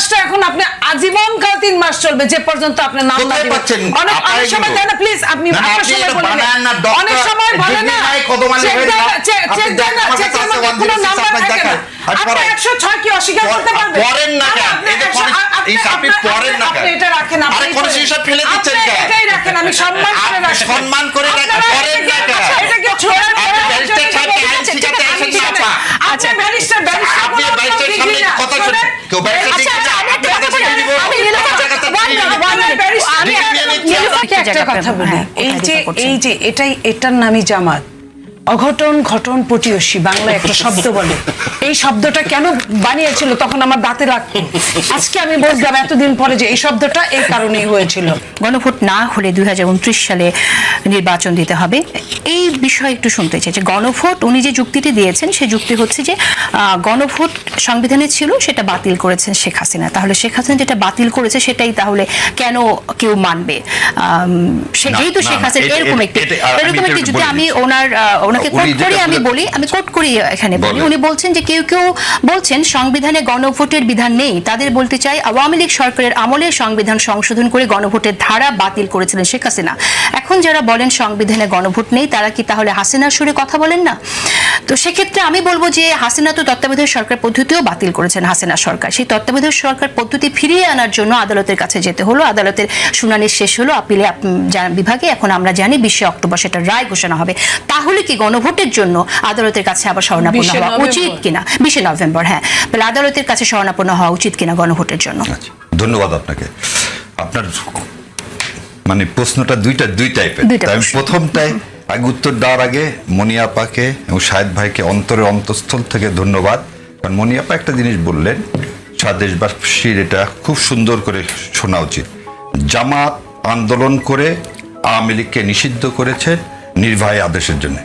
মাসটা এখন আপনি আজীবন কাল তিন মাস চলবে যে পর্যন্ত আপনি নাম না দিবেন। পাচ্ছেন? অনেক অনেক সময় এগুলো? দেয় না প্লিজ আপনি না, আপনার সময় এটা বলে নেন। বানান না, অনেক সময় বলে না নাই, কদমালি চেক দেয় না, না। চেক- দেয় না, কোনো 106 নাম্বার থাকে না। আপনি 106 কি অস্বীকার করতে পারবেন? পড়েন না কেন? এই যে কোন- আপনি- পড়েন না আপনি এটা রাখেন, আপনি আরে কোন। হিসাব ফেলে দিচ্ছেন কেন? এটাই রাখেন, আমি সম্মান করে রাখেন। সম্মান করে আপনারা পড়েন না কেন? আচ্ছা, এটাকে ছোড়া আপনি ব্যারিস্টার ছোড়া আইন শিখাতে আসেন না, আপনি ব্যারিস্টার ব্যারিস্টার আপনি কোনো ব্যারিস্টারের ডিগ্রি সামনে না, কথা শোনেন? শোনেন। কেউ আচ্ছা, আপনার- বলি। হ্যাঁ, এই যে এই যে এটাই এটার নামই জামাত। অঘটন ঘটন পটিয়সী বাংলা একটা শব্দ বলে। এই শব্দটা কেন বানিয়েছিল? তখন আমার দাঁতে লাগতো আজকে আমি বুঝলাম এতদিন পরে যে এই শব্দটা এই কারণেই হয়েছিল। গণভোট না হলে দুই সালে নির্বাচন দিতে হবে। এই বিষয়ে একটু শুনতে চাই যে গণভোট উনি যে যুক্তিটি দিয়েছেন সেই যুক্তি হচ্ছে যে আহ, গণভোট সংবিধানে ছিল সেটা বাতিল করেছেন শেখ হাসিনা। তাহলে শেখ হাসিনা যেটা বাতিল করেছে সেটাই তাহলে কেন কেউ মানবে? আম, সে- যেহেতু শেখ হাসিনা এরকম একটি এরকম একটি যদি আমি ওনার আহ, ওনাকে কোট করে আমি বলি আমি কোট করি এখানে বলি। উনি বলছেন যে কেউ কেউ বলছেন সংবিধানে গণভোটের বিধান নেই। তাদের বলতে চাই আওয়ামী লীগ সরকারের আমলে সংবিধান সংশোধন করে গণভোটের ধারা বাতিল করেছিলেন শেখ হাসিনা। এখন যারা বলেন সংবিধানে গণভোট নেই তারা কি তাহলে হাসিনার সুরে কথা বলেন না? তো সেক্ষেত্রে আমি বলব যে হাসিনা তো তত্ত্বাবধায়ক সরকার পদ্ধতিও বাতিল করেছেন হাসিনা সরকার। সেই তত্ত্বাবধায়ক সরকার পদ্ধতি ফিরিয়ে আনার জন্য আদালতের কাছে যেতে হলো। আদালতের শুনানি শেষ হলো আপিলে বিভাগে। এখন আমরা জানি বিশে অক্টোবর সেটা রায় ঘোষণা হবে। তাহলে কি গণভোটের জন্য আদালতের কাছে আবার শরণাপন্ন হওয়া উচিত কিনা? বিশে নভেম্বর হ্যাঁ। তাহলে আদালতের কাছে শরণাপন্ন হওয়া উচিত কিনা গণভোটের জন্য? আচ্ছা, ধন্যবাদ আপনাকে। আপনার মানে প্রশ্নটা দুইটা দুই টাইপের আমি প্রশ্ন। প্রথমটাই আগে উত্তর দেওয়ার আগে মনিয়াপাকে এবং শাহেদ ভাইকে অন্তরের অন্তঃস্থল থেকে ধন্যবাদ। কারণ মনিয়াপা একটা জিনিস বললেন সারা দেশবাসীর এটা খুব সুন্দর করে শোনা উচিত। জামাত আন্দোলন করে আওয়ামী লীগকে নিষিদ্ধ করেছে নির্বাহী আদেশের জন্য।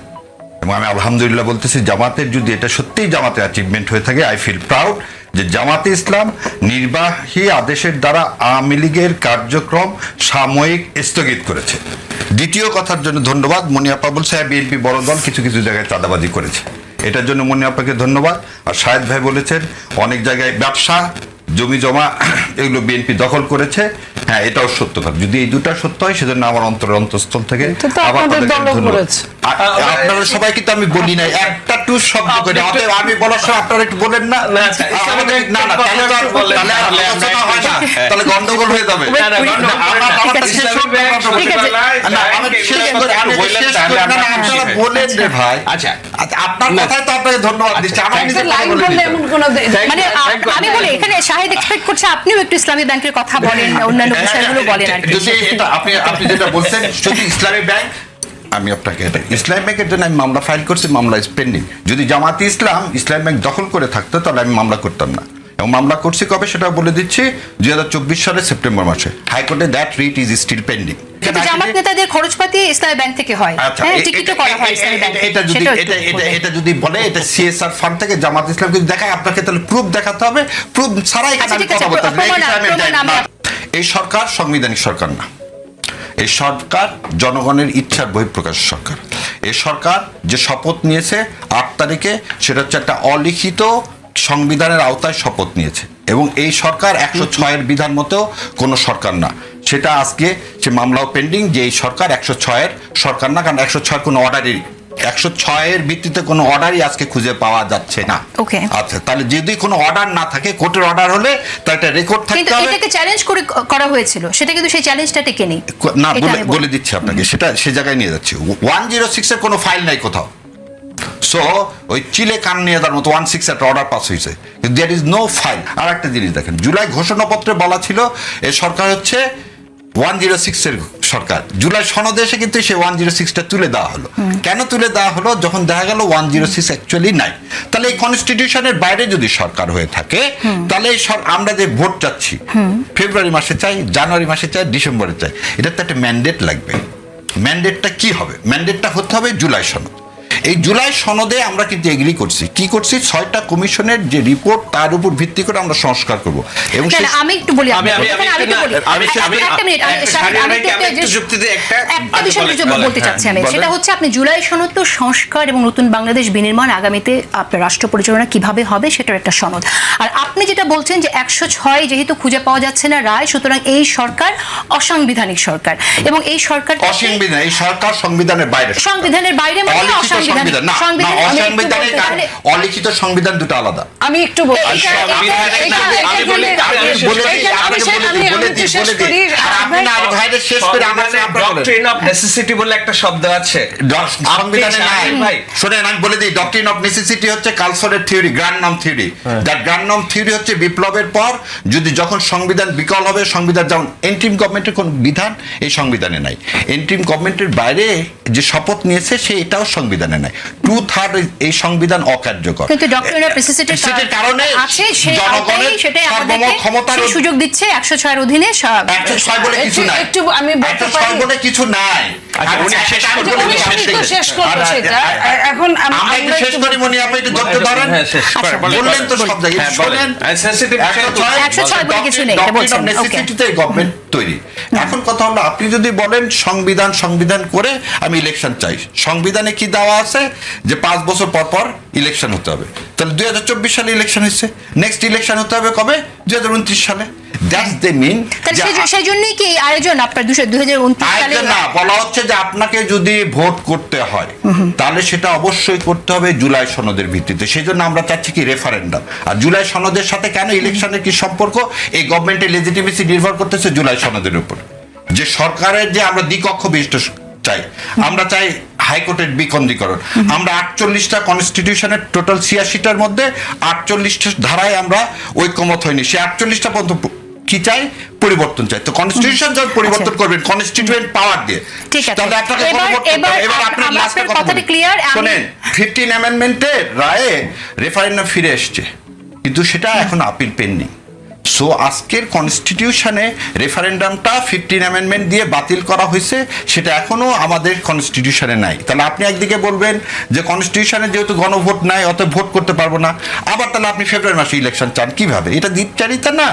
এবং আমি আলহামদুলিল্লাহ বলতেছি, জামাতের যদি এটা সত্যিই জামাতের অ্যাচিভমেন্ট হয়ে থাকে আই ফিল প্রাউড যে জামাতে ইসলাম নির্বাহী আদেশের দ্বারা আওয়ামী লীগের কার্যক্রম সাময়িক স্থগিত করেছে। দ্বিতীয় কথার জন্য ধন্যবাদ মনিয়াপা বলছে হ্যাঁ বিএনপি বড় দল কিছু কিছু জায়গায় চাঁদাবাজি করেছে। এটার জন্য মনিয়াপাকে ধন্যবাদ। আর শাহেদ ভাই বলেছেন, অনেক জায়গায় ব্যবসা জমি জমা এগুলো বিএনপি দখল করেছে। হ্যাঁ এটাও সত্য কথা। যদি এই দুটা সত্য হয় সেজন্য আমার অন্তরের অন্তঃস্থল থেকে আপনারা সবাই কিন্তু আমি বলি নাই। একটা টু শব্দ করে। অতএব আমি বলার সময় আপনারা একটু বলেন না। না, না তাহলে গন্ডগোল হয়ে যাবে। আমি আচ্ছা। আচ্ছা, বলে মানে. আমি বলি এখানে শাহিদ এক্সপেক্ট করছে আপনিও একটু ইসলামী ব্যাংকের কথা বলেন অন্যান্য বিষয়গুলো বলেন আর কি। আপনি আপনি যেটা বলছেন যদি ইসলামী ব্যাংক আমি আপনাকে এটা ইসলামী ব্যাংকের জন্য আমি মামলা ফাইল করছি মামলা পেন্ডিং যদি জামাতি ইসলাম ইসলামী ব্যাংক দখল করে থাকতো তাহলে আমি মামলা করতাম না। এবং মামলা করছি কবে সেটা বলে দিচ্ছি দুই হাজার চব্বিশ সালের সেপ্টেম্বর মাসে। হাইকোর্টে that writ is still pending Jamaat নেতাদের খরচপাতি ইসলামী ব্যাংক থেকে হয়। এ- টিকিটও করা হয় এ- ইসলামী এ- ব্যাংক। এটা যদি এটা এটা এটা যদি বলে এটা সিএসআর ফান্ড থেকে জামাত ইসলাম দেখায় আপনাকে তাহলে প্রুফ দেখাতে হবে। প্রুফ ছাড়াই আমি কথা বলতে এই প্রমাণ- বিষয়ে আমি প্রমাণ যাই আমরা- না। এই সরকার সাংবিধানিক সরকার না। এই সরকার জনগণের ইচ্ছার বহিঃপ্রকাশ সরকার। এই সরকার যে শপথ নিয়েছে আট তারিখে সেটা হচ্ছে একটা অলিখিত সংবিধানের আওতায় শপথ নিয়েছে। এবং এই সরকার একশো ছয়ের বিধান মতো কোনো সরকার না। সেটা আজকে সে মামলাও পেন্ডিং যে এই সরকার একশো ছয়ের সরকার না কারণ একশো ছয় কোনো অর্ডারই একশো ছয়ের ভিত্তিতে কোনো অর্ডারই আজকে খুঁজে পাওয়া যাচ্ছে না। Okay. আচ্ছা তাহলে যদি কোনো অর্ডার না থাকে কোর্টের অর্ডার হলে তার একটা রেকর্ড থাকতে হবে। এটাকে চ্যালেঞ্জ করে করা হয়েছিল। সেটা কিন্তু সেই চ্যালেঞ্জটা টেকে নেই না বলে দিচ্ছি আপনাকে সেটা সে জায়গায় নিয়ে যাচ্ছে। ওয়ান জিরো সিক্সের কোনো ফাইল নাই কোথাও। সো ওই চিলে কান নিয়ে তার মতো ওয়ান সিক্স একটা অর্ডার পাস হয়েছে। কিন্তু দেয়ার ইজ নো ফাইল আর একটা জিনিস দেখেন জুলাই ঘোষণাপত্রে বলা ছিল এ সরকার হচ্ছে ওয়ান জিরো সিক্স এর সরকার। জুলাই সনদে এসে কিন্তু সে ওয়ান জিরো সিক্সটা তুলে দেওয়া হলো। কেন তুলে দেওয়া হলো? যখন দেখা গেল ওয়ান জিরো সিক্স অ্যাকচুয়ালি নাই। তাহলে এই কনস্টিটিউশনের বাইরে যদি সরকার হয়ে থাকে তাহলে আমরা যে ভোট চাচ্ছি ফেব্রুয়ারি মাসে চাই জানুয়ারি মাসে চাই ডিসেম্বরে চাই এটা তো একটা ম্যান্ডেট লাগবে। ম্যান্ডেটটা কি হবে? ম্যান্ডেটটা হতে হবে জুলাই সনদ। এই জুলাই সনদে আমরা কিন্তু এগ্রি করছি। কি করছি? ছয়টা কমিশনের যে রিপোর্ট তার উপর ভিত্তি করে আমরা সংস্কার করব। এবং আমি একটু বলি আমি- আমি- আমি একটু বিষয় বলতে হ্যাঁ, চাচ্ছি আমি। সেটা হচ্ছে আপনি জুলাই সনদ তো সংস্কার এবং নতুন বাংলাদেশ বিনির্মাণ আগামীতে আপনার রাষ্ট্র পরিচালনা কীভাবে হবে সেটার একটা সনদ। আর আপনি যেটা বলছেন যে একশো ছয় যেহেতু খুঁজে পাওয়া যাচ্ছে না রায় সুতরাং এই সরকার অসাংবিধানিক সরকার। এবং এই সরকার অসংবিধান এই সরকার সংবিধানের বাইরে। সংবিধানের বাইরে মানে অসাংবিধানিক সংবিধান না অলিখিত সংবিধান দুটো আলাদা। আমি একটু বলি এই- এটা- এটা- সংবিধানে এটা- না, আমি বলি, আমি এখানে- বলে দিই, এখানে আমি আমি আমি- দিই, আমি বলে একটু দিই, শেষ বলে দিই। করি। আর আপনি না, আর ভাইদের শেষ করে আমার সংবিধানে আপনার বলেন। doctrine of necessity বলে একটা শব্দ আছে। সংবিধানে নাই। শাহিদ আমি বলে দিই ডক্টরিন অফ নেসেসিটি হচ্ছে কালসরের থিওরি গ্র্যান্ড নম থিওরি দ্যাট গ্র্যান্ড নম থিওরি হচ্ছে বিপ্লবের পর যদি যখন সংবিধান বিকল হবে সংবিধান যেমন এন্ট্রিম গভর্নমেন্টের কোন বিধান এই সংবিধানে নাই। এন্ট্রিম গভর্নমেন্টের বাইরে যে শপথ নিয়েছে সে এটাও সংবিধানে নাই। টু থার্ড এই সংবিধান অকার্যকর। কিন্তু ডক্টরের প্রেসিসিটির কারণে আছে জনগণের সেটাই সার্বভৌম ক্ষমতার সুযোগ দিচ্ছে একশো ছয়ের অধীনে সব- একশো ছয় বলে কিছু একটু- নাই। একটু আমি বলতে পারি? বলে কিছু নাই। এখন কথা হলো আপনি যদি বলেন সংবিধান সংবিধান করে আমি ইলেকশন চাই। সংবিধানে কি দেওয়া আছে? যে পাঁচ বছর পর পর ইলেকশন হতে হবে। তাহলে দুই হাজার চব্বিশ সালে ইলেকশন হচ্ছে নেক্সট ইলেকশন হতে হবে কবে? দুই হাজার উনত্রিশ সালে। দ্যাটস দে মিন সেই- জন্যই কি আয়োজন আপনার দুশো দুই হাজার উনত্রিশ সালে না বলা হচ্ছে যে আপনাকে যদি ভোট করতে হয় তাহলে সেটা অবশ্যই করতে হবে জুলাই সনদের ভিত্তিতে। সেই জন্য আমরা চাচ্ছি কি রেফারেন্ডাম আর জুলাই সনদের সাথে কেন ইলেকশনের কি সম্পর্ক? এই গভর্নমেন্টের লেজিটিমেসি নির্ভর করতেছে জুলাই সনদের উপর। যে সরকারের যে আমরা দ্বিকক্ষ বিশিষ্ট চাই আমরা চাই হাইকোর্টের বিকন্দিকরণ। আমরা আটচল্লিশটা কনস্টিটিউশনের টোটাল ছিয়াশিটার মধ্যে আটচল্লিশটা ধারায় আমরা ঐক্যমত হয়নি সে আটচল্লিশটা পর্যন্ত কি চাই? পরিবর্তন চাই। তো কনস্টিটিউশন যখন পরিবর্তন করবেন কনস্টিটিউয়েন্ট পাওয়ার দিয়ে। ঠিক আছে। তাহলে আপনাকে এবার-। এবার লাস্টে আপনার কথা কথাটা ক্লিয়ার শুনেন আমি- শোনেন ফিফটিন অ্যামেন্ডমেন্টের রায়ে রেফারেন্ডাম ফিরে এসছে। কিন্তু সেটা এখন আপিল পেন্ডিং সো আজকের কনস্টিটিউশনে রেফারেন্ডামটা ফিফটিন অ্যামেন্ডমেন্ট দিয়ে বাতিল করা হয়েছে সেটা এখনও আমাদের কনস্টিটিউশনে নাই। তাহলে আপনি একদিকে বলবেন যে কনস্টিটিউশনে যেহেতু গণভোট নাই অত ভোট করতে পারব না। আবার তাহলে আপনি ফেব্রুয়ারি মাসে ইলেকশন চান কীভাবে? এটা দ্বিচারিতা না।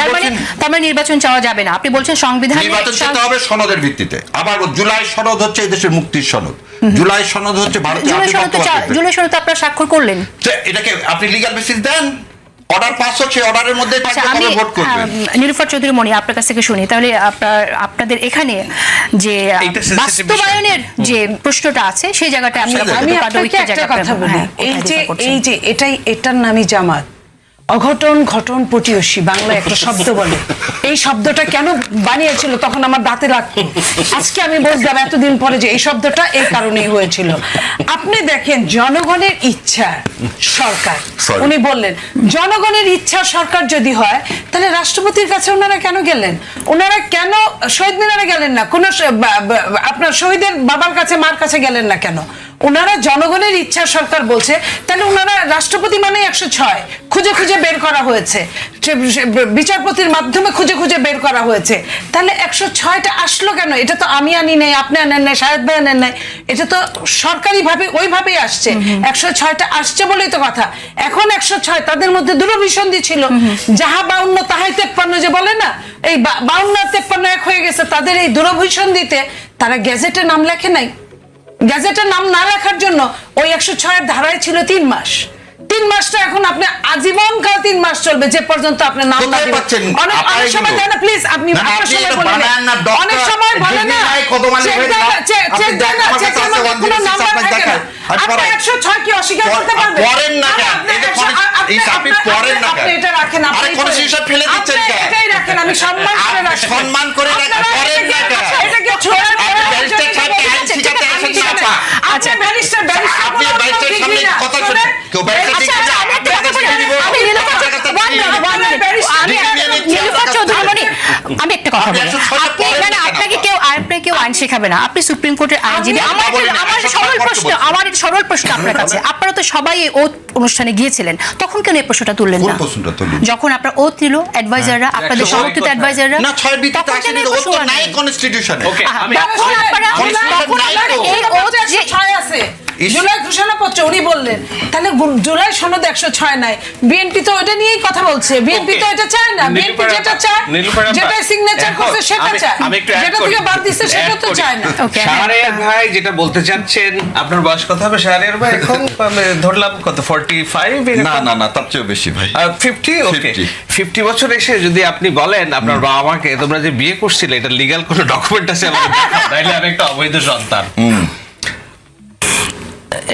তার মানে তার মানে নির্বাচন চাওয়া যাবে না। আপনি বলছেন সংবিধানে নির্বাচন যেতে হবে সনদের ভিত্তিতে। আবার জুলাই সনদ হচ্ছে এই দেশের মুক্তির সনদ। জুলাই সনদ হচ্ছে ভারতীয় জুলাই সনদ আপনারা স্বাক্ষর করলেন। এটাকে আপনি লিগ্যাল বেসিস দেন। অর্ডার পাস হচ্ছে অর্ডারের মধ্যে আচ্ছা আমি ভোট করবেন নিরুফার চৌধুরী মণি আপনার কাছ থেকে শুনি। তাহলে আপনার আপনাদের এখানে যে বাস্তবায়নের যে প্রশ্নটা আছে সেই জায়গাটা আমি আপনাকে একটা কথা আপনারা- বলি। হ্যাঁ, এই যে এই যে এটাই এটার নামই জামাত। অঘটন ঘটন পটিয়সী বাংলা একটা শব্দ বলে। এই শব্দটা কেন বানিয়েছিল? তখন আমার দাঁতে লাগতো আজকে আমি বুঝলাম এতদিন পরে যে এই শব্দটা এই কারণেই হয়েছিল। আপনি দেখেন জনগণের ইচ্ছা সরকার। উনি বললেন জনগণের ইচ্ছা সরকার যদি হয় তাহলে রাষ্ট্রপতির কাছে ওনারা কেন গেলেন? ওনারা কেন শহীদ মিনারে গেলেন না? কোন আপনার শহীদের বাবার কাছে মার কাছে গেলেন না কেন? ওনারা জনগণের ইচ্ছা সরকার বলছে তাহলে ওনারা রাষ্ট্রপতি মানে একশো ছয়। খুঁজে খুঁজে বের করা হয়েছে। বিচারপতির মাধ্যমে খুঁজে খুঁজে বের করা হয়েছে। তাহলে একশো ছয়টা আসলো কেন? এটা তো আমি আনি নাই আপনি আনেন নাই সাহেব ভাই আনেন নাই। এটা তো সরকারিভাবে ওইভাবেই আসছে। একশো ছয়টা আসছে বলেই তো কথা। এখন একশো ছয় তাদের মধ্যে দূরভিসন্ধি ছিল। যাহা বাউন্ন তাহাই তেপ্পান্ন যে বলে না এই বাউন্ন তেপ্পান্ন এক হয়ে গেছে তাদের এই দূরভিসন্ধিতে তারা গেজেটে নাম লেখে নাই। গ্যাজেটের নাম না লেখার জন্য ওই একশো ছয়ের ধারায় ছিল তিন মাস তিন মাসটা এখন আপনি আজীবন কাল তিন মাস চলবে যে পর্যন্ত আপনার নাম না দিবেন। অনেক অনেক সময়? দেয় না প্লিজ আপনি না, না, আপনার সময় এটা বলে নেন। বানান না, অনেক সময় বলে ডিগ্রি না মানে চেক দেয় না, না। চেক- আপনি চেক না, আছে মধ্যে 106 কোনো নাম্বার থাকে না। আপনি 106 কি অস্বীকার করতে পারবেন? পড়েন না? আপনি আপনি- এই আপনি আপনি- পড়েন না আপনি এটা রাখেন, আপনি কোন পড়েন। ফেলে দিচ্ছেন কেন? এটাই রাখেন, আমি সম্মান করে আপনি রাখেন। সম্মান করে রাখেন, আপনারা পড়েন না এটাকে- কেন? এটাকে ছোড়ার আপনি পরে ব্যারিস্টার যদি সাহেবকে বলেন, আইন ঠিক শিখাতে আছে, আসেন ঠিক না, আছে। আপা। আপনি ব্যারিস্টার, ব্যারিস্টার আপনি কোনো ব্যারিস্টারের ডিগ্রি সামনে না। কথা শোনেন, শুনেন। কেউ ব্যারিস্টার আচ্ছা, ডিগ্রি আচ্ছা, আমি একটা কথা বলি। আমি Nilufar Chowdhury- one minute, one minute। আমি ডিগ্রি নিয়ে নিচ্ছি, নীলুফার আপনার চৌধুরী কাছে। মণি, আপনি না, আপনাকে কেউ আপনাকে কেউ আইন শেখাবে না। আপনি সুপ্রিম কোর্টের আইনজীবী। আমার আমার সরল প্রশ্ন আমার সরল প্রশ্ন আপনার কাছে। আপনারা তো সবাই এই অনুষ্ঠানে গিয়েছিলেন। তখন কেন এই প্রশ্নটা তুললেন না? যখন আপনার ওথ নিল অ্যাডভাইজাররা আপনাদের সমর্থিত অ্যাডভাইজাররা না ছয় বিটিতে তখন কেন তো, ও তো প্রশ্ন নাই কনস্টিটিউশনে ওকে আমি আপনারা Constitution তখন নাই আপনারা তো। এই ওথ যে ছয় আছে। ইস- জুলাই ঘোষণাপত্র উনি বললেন। তাহলে জুলাই সনদ একশো ছয় নাই। বিএনপি তো ওটা নিয়েই কথা বলছে। বিএনপি তো এটা চায় না। বিএনপি যেটা চায় যেটা সিগনেচার করছে সেটা চায়। যেটা থেকে বাদ দিচ্ছে সেটা তো চায় না। শাহরিয়ার ভাই যেটা বলতে চাচ্ছেন আপনার বয়স কত হবে? শাহরিয়ার ভাই এখন ধরলাম কত? ফর্টি ফাইভ না না না তার চেয়েও বেশি ভাই। ফিফটি ওকে 50 ফিফটি বছর এসে যদি আপনি বলেন আপনার বাবা মাকে তোমরা যে বিয়ে করছিলে এটা লিগ্যাল কোনো ডকুমেন্ট আছে আমাকে দেখাও, নাইলে আমি একটা অবৈধ সন্তান।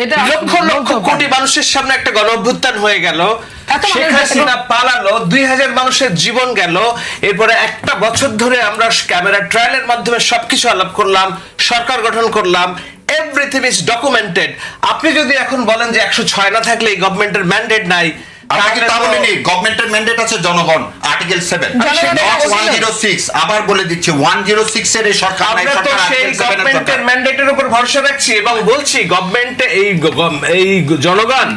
এটা লক্ষ লক্ষ কোটি মানুষের সামনে একটা গণ অভ্যুত্থান হয়ে গেল। শেখ হাসিনা পালালো দুই হাজার মানুষের জীবন গেল। এরপরে একটা বছর ধরে আমরা ক্যামেরা ট্রায়ালের মাধ্যমে সবকিছু আলাপ করলাম সরকার গঠন করলাম এভরিথিং ইজ ডকুমেন্টেড আপনি যদি এখন বলেন যে একশো ছয় না থাকলে এই গভর্নমেন্টের ম্যান্ডেট নাই গভর্নমেন্টের ম্যান্ডেট আছে জনগণ। আর্টিকেল সেভেন জনগণের ওয়ান জিরো সিক্স আবার বলে দিচ্ছে ওয়ান জিরো সিক্স এর সরকার নাই, সরকার সেই 7 গভর্নমেন্টের ম্যান্ডেটের উপর ভরসা রাখছি এবং বলছি গভর্নমেন্ট এই এই জনগণ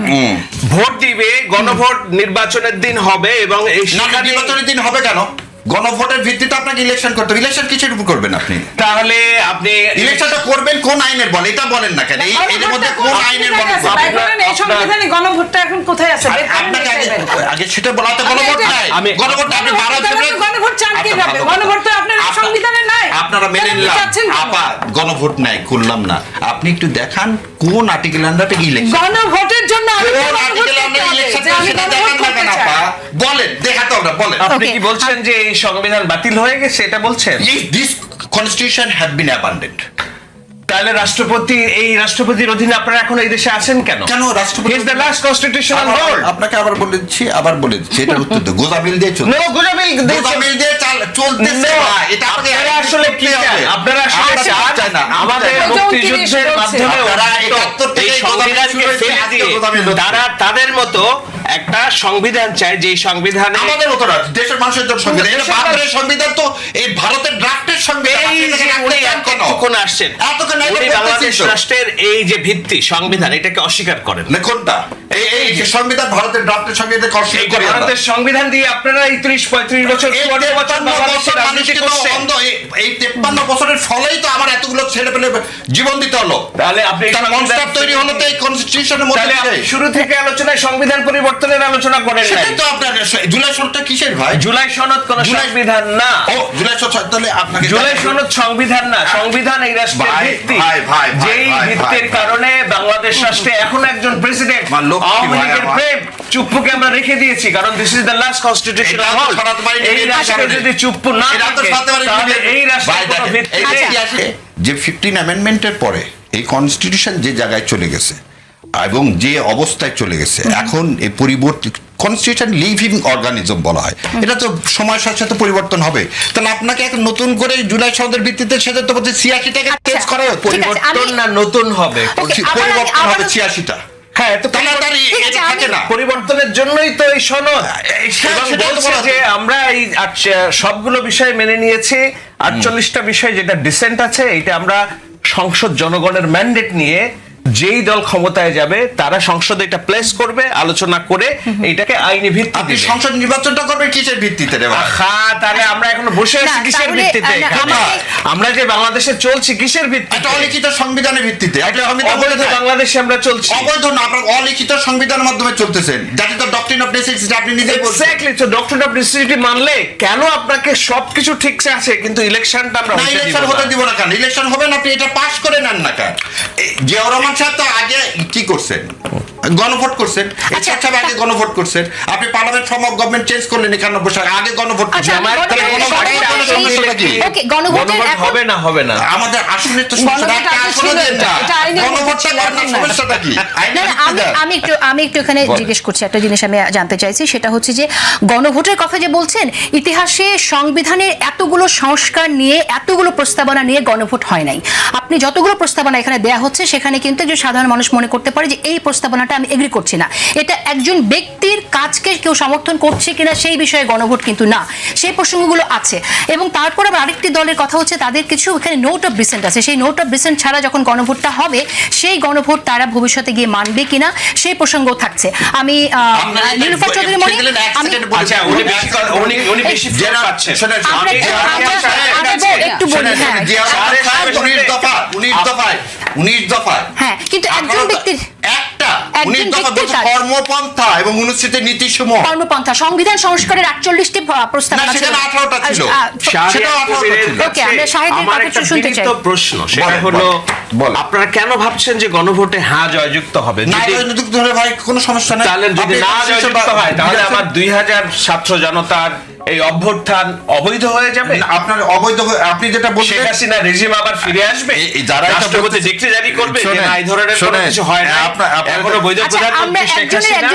ভোট দিবে গণভোট নির্বাচনের দিন হবে এবং এই নির্বাচনের দিন হবে কেন? গণভোটের ভিত্তিতে আপনাকে ইলেকশন করতে হবে। ইলেকশন কিসের উপর করবেন আপনি? তাহলে আপনি ইলেকশনটা করবেন কোন আইনের বল? এটা বলেন না কেন? এই এর মধ্যে কোন আইনের বল সংবিধানে গণভোটটা এখন কোথায় আছে? আপনাকে আগে গণভোট নাই। আমি- গণভোট আপনি বারো জনের- গণভোট চান কীভাবে? গণভোট তো আপনার আপনার- সংবিধানে নাই। আপনারা মেনে নিলাম। আপা গণভোট নাই করলাম না। আপনি একটু দেখান কোন আর্টিকেল আন্ডারে ইলেকশন গণভোটের জন্য আমি কোন আর্টিকেল আন্ডারে ইলেকশন যে আমি সেটা গণভোট দেখান না কেন আপা? বলেন দেখাতে হবে বলেন। আপনি কি বলছেন যে এই সংবিধান বাতিল হয়ে গেছে এটা বলছেন? This constitution have been abandoned তাহলে রাষ্ট্রপতি এই রাষ্ট্রপতির অধীনে আপনারা এখন এই দেশে আছেন কেন? কেন রাষ্ট্রপতি? ইজ দ্য লাস্ট কনস্টিটিউশনাল আবার- আপনাকে আবার বলে দিচ্ছি আবার বলে দিচ্ছি এটা উত্তর গোজামিল দিয়ে চলছে নো গোজামিল গোজামিল দিয়ে চাল- চলতেছে এটা আপনারা আসলে কি চান? আপনারা আসলে চান না, আমাদের মুক্তিযুদ্ধের মাধ্যমে অর্জিত 71 থেকে সংবিধানকে ফেলে দিয়ে তারা তাদের মতো একটা সংবিধান চায় যে সংবিধানে আমাদের মতো না দেশের মানুষের জন্য সংবিধান এটা সংবিধান তো এই ভারতের ড্রাফটের সংবিধান উনি? এতক্ষণ আসছেন এতক্ষণ উনি বাংলাদেশ রাষ্ট্রের এই যে ভিত্তি সংবিধান এটাকে অস্বীকার করেন না, কোনটা এই এই যে সংবিধান ভারতের ড্রাফটের করি। ভারতের সংবিধান দিয়ে আপনারা এই ত্রিশ পঁয়ত্রিশ বছর এই চুয়ান্ন বছর বাংলাদেশের অন্ধ এই- এই তেপ্পান্ন বছরের ফলেই তো আমার এতগুলো ছেলে পেলে জীবন দিতে হলো তাহলে আপনি এই মনস্টার তৈরি হলো তো এই কনস্টিটিউশনের মধ্যে তাহলে আপনি দিয়ে। শুরু থেকে আলোচনায় সংবিধান পরিবর্তনের আলোচনা করেন নাই। সেটাই তো আপনার জুলাই সনদটা কিসের ভাই? জুলাই সনদ কোন সংবিধান না। ও জুলাই সনদ তাহলে আপনাকে জুলাই সনদ সংবিধান না সংবিধান এই রাষ্ট্রের ভিত্তি। যেই ভিত্তির কারণে বাংলাদেশ রাষ্ট্রে এখন একজন প্রেসিডেন্ট আওয়ামী লীগের প্রেম চুপ্পুকে আমরা রেখে দিয়েছি কারণ this is the last constitutional হল এই রাষ্ট্রে যদি চুপ্পু না তাহলে এই রাষ্ট্রের ভিত্তি যে ফিফটিন অ্যামেন্ডমেন্টের পরে এই কনস্টিটিউশন যে জায়গায় চলে গেছে এবং যে অবস্থায় চলে গেছে। এখন এই পরিবর্তিত কনস্টিটিউশন লিভিং অর্গানিজম বলা হয়। এটা তো সময়ের সাথে সাথে পরিবর্তন হবে। তাহলে আপনাকে এখন নতুন করে জুলাই সনদের ভিত্তিতে সেটা তো বলছে ছিয়াশিটাকে আচ্ছা, চেঞ্জ করা হবে পরিবর্তন না নতুন হবে? পরিবর্তন হবে ছিয়াশিটা। হ্যাঁ তো পরিবর্তনের জন্যই তো এই সনদ। যে আমরা এই আচ্ছা, সবগুলো বিষয় মেনে নিয়েছি। আটচল্লিশটা বিষয় যেটা ডিসেন্ট আছে এটা আমরা সংসদ জনগণের ম্যান্ডেট নিয়ে যেই দল ক্ষমতায় যাবে তারা সংসদে এটা প্লেস করবে আলোচনা করে এইটাকে আইনি ভিত্তি আপনি সংসদ নির্বাচনটা করবেন কিসের ভিত্তিতে রে ভাই? আহা, তাহলে আমরা এখনও বসে আছি কিসের ভিত্তিতে আমরা যে বাংলাদেশে চলছি কিসের ভিত্তিতে? একটা অলিখিত সংবিধানের ভিত্তিতে। অবৈধ। বাংলাদেশে আমরা চলছি। অবৈধ না আপনার অলিখিত সংবিধানের মাধ্যমে চলতেছেন। যাতে তো ডক্টরিন অফ নেসেসিটি আপনি নিজেই বলছেন। এক্স্যাক্টলি তো ডক্টর অফ ডিসিটি মানলে কেন আপনাকে সবকিছু ঠিক আছে কিন্তু ইলেকশনটা আমরা হতে দিব ইলেকশন না। হতে দিব না কেন? ইলেকশন হবে না আপনি এটা পাস করে নেন না কেন? জিয়াউর রহমান তো আগে কি করছেন? গণভোট করছেন? আচ্ছা, এরশাদ সাহেব আগে গণভোট করছেন। আপনি parliament form of government change করলেন একানব্বই সালে। আগে গণভোট আচ্ছা, করছেন। জামায়াত গণভোটের- হবে না হবে না? আমাদের আসলে তো। সমস্যাটা কি? একটু আমি একটু এখানে জিজ্ঞেস করছি একটা জিনিস আমি জানতে চাইছি সেটা হচ্ছে যে গণভোটের কথা যে বলছেন ইতিহাসে সংবিধানের এতগুলো সংস্কার নিয়ে এতগুলো প্রস্তাবনা নিয়ে গণভোট হয় নাই। আপনি যতগুলো প্রস্তাবনা এখানে দেয়া হচ্ছে সেখানে কিন্তু একজন সাধারণ মানুষ মনে করতে পারে যে এই প্রস্তাবনাটা আমি এগ্রি করছি না। এটা একজন ব্যক্তির কাজকে কেউ সমর্থন করছে কিনা সেই বিষয়ে গণভোট কিন্তু না। সেই প্রসঙ্গগুলো আছে। এবং তারপর আবার আরেকটি দলের কথা হচ্ছে তাদের কিছু এখানে নোট অফ রিসেন্ট আছে। সেই নোট অফ রিসেন্ট ছাড়া যখন গণভোটটা হবে সেই গণভোট তারা ভবিষ্যতে গিয়ে মানবে কিনা সেই প্রসঙ্গও থাকছে। আমি নীলুফার চৌধুরী মনে আমি আচ্ছা একটু- বলি, হ্যাঁ। উনিশ হ্যাঁ। দফায়, হ্যাঁ, কিন্তু একজন ব্যক্তির- একটা, বলছে কর্মপন্থা এবং অনুচ্ছেদের নীতিসমূহ কর্মপন্থা সংবিধান সংস্কারের প্রস্তাবনা সেখানে 18টা ছিল। ছিল। ওকে, আমরা শাহেদের কথা শুনতে চাই। প্রশ্ন সেটা হলো। আপনারা কেন ভাবছেন যে গণভোটে হ্যাঁ জয়যুক্ত হবে না রাজনৈতিক ধরে ভাই কোনো সমস্যা নেই তাহলে যদি না জয়যুক্ত হয় তাহলে আমার দুই হাজার ছাত্র জনতার এই অভ্যুত্থান অবৈধ হয়ে যাবে? আপনার অবৈধ হয়ে- আপনি যেটা বলছেন শেখ হাসিনা রেজিম আবার ফিরে আসবে? যারা এটা রাষ্ট্রপতি ডিক্রি জারি করবে না এই ধরনের কোনো কিছু হয় না আপনার- আপনার- এখনও বৈধ আচ্ছা প্রধানমন্ত্রী শেখ হাসিনা।